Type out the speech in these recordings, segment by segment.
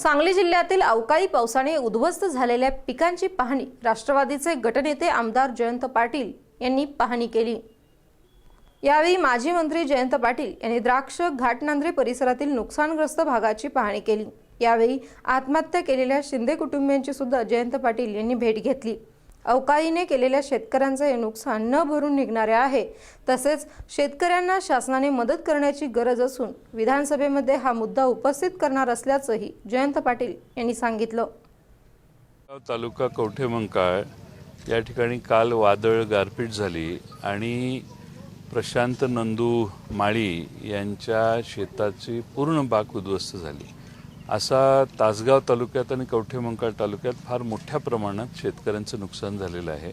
सांगली जिल्ह्यातील अवकाळी पावसाने उद्ध्वस्त झालेल्या पिकांची पाहणी राष्ट्रवादीचे गटनेते आमदार जयंत पाटील यांनी पाहणी केली. यावेळी माजी मंत्री जयंत पाटील यांनी द्राक्ष घाटनांद्रे परिसरातील नुकसानग्रस्त भागाची पाहणी केली. यावेळी आत्महत्या केलेल्या शिंदे कुटुंबियांची सुद्धा जयंत पाटील यांनी भेट घेतली. अवकाळीने केलेल्या शेतकऱ्यांचं हे नुकसान न भरून निघणारे आहे. तसेच शेतकऱ्यांना शासनाने मदत करण्याची गरज असून विधानसभेमध्ये हा मुद्दा उपस्थित करणार असल्याचंही जयंत पाटील यांनी सांगितलं. तालुका कवठेमंकाळ या ठिकाणी काल वादळ गारपीट झाली आणि प्रशांत नंदू माळी यांच्या शेताची पूर्ण बाग उद्ध्वस्त झाली. असा तासगाव तालुक्यात आणि कवठेमंकाळ तालुक्यात फार मोठ्या प्रमाणात शेतकऱ्यांचं नुकसान झालेलं आहे.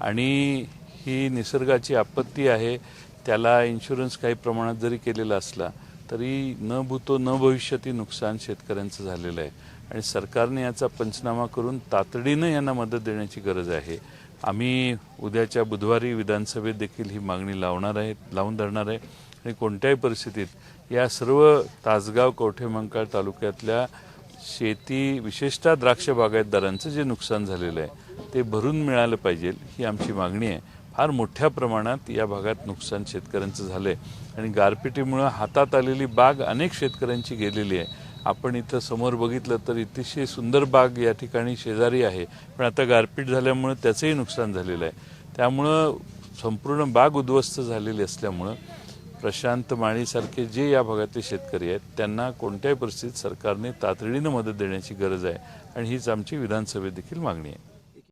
आणि ही निसर्गाची आपत्ती आहे त्याला इन्शुरन्स काही प्रमाणात जरी केलेला असला तरी न भूतो न भविष्यती नुकसान शेतकऱ्यांचं झालेलं आहे. आणि सरकारने याचा पंचनामा करून तातडीनं यांना मदत देण्याची गरज आहे. आम्ही उद्याच्या बुधवारी विधानसभेत देखील ही मागणी लावणार आहे लावून धरणार आहे. आणि कोणत्याही परिस्थितीत या सर्व तासगाव कवठेमंकाळ तालुक्यातल्या शेती विशेषतः द्राक्ष बागायतदारांचं जे नुकसान झालेलं आहे ते भरून मिळालं पाहिजे ही आमची मागणी आहे. फार मोठ्या प्रमाणात या भागात नुकसान शेतकऱ्यांचं झालं आहे आणि गारपिटीमुळं हातात आलेली बाग अनेक शेतकऱ्यांची गेलेली आहे. आपण इथं समोर बघितलं तर अतिशय सुंदर बाग या ठिकाणी शेजारी आहे. पण आता गारपीट झाल्यामुळं त्याचंही नुकसान झालेलं आहे. त्यामुळं संपूर्ण बाग उद्ध्वस्त झालेली असल्यामुळं प्रशांत माळीसारखे जे या भागातले शेतकरी आहेत त्यांना कोणत्याही परिस्थितीत सरकारने तातडीनं मदत देण्याची गरज आहे. आणि हीच आमची विधानसभेत देखील मागणी आहे.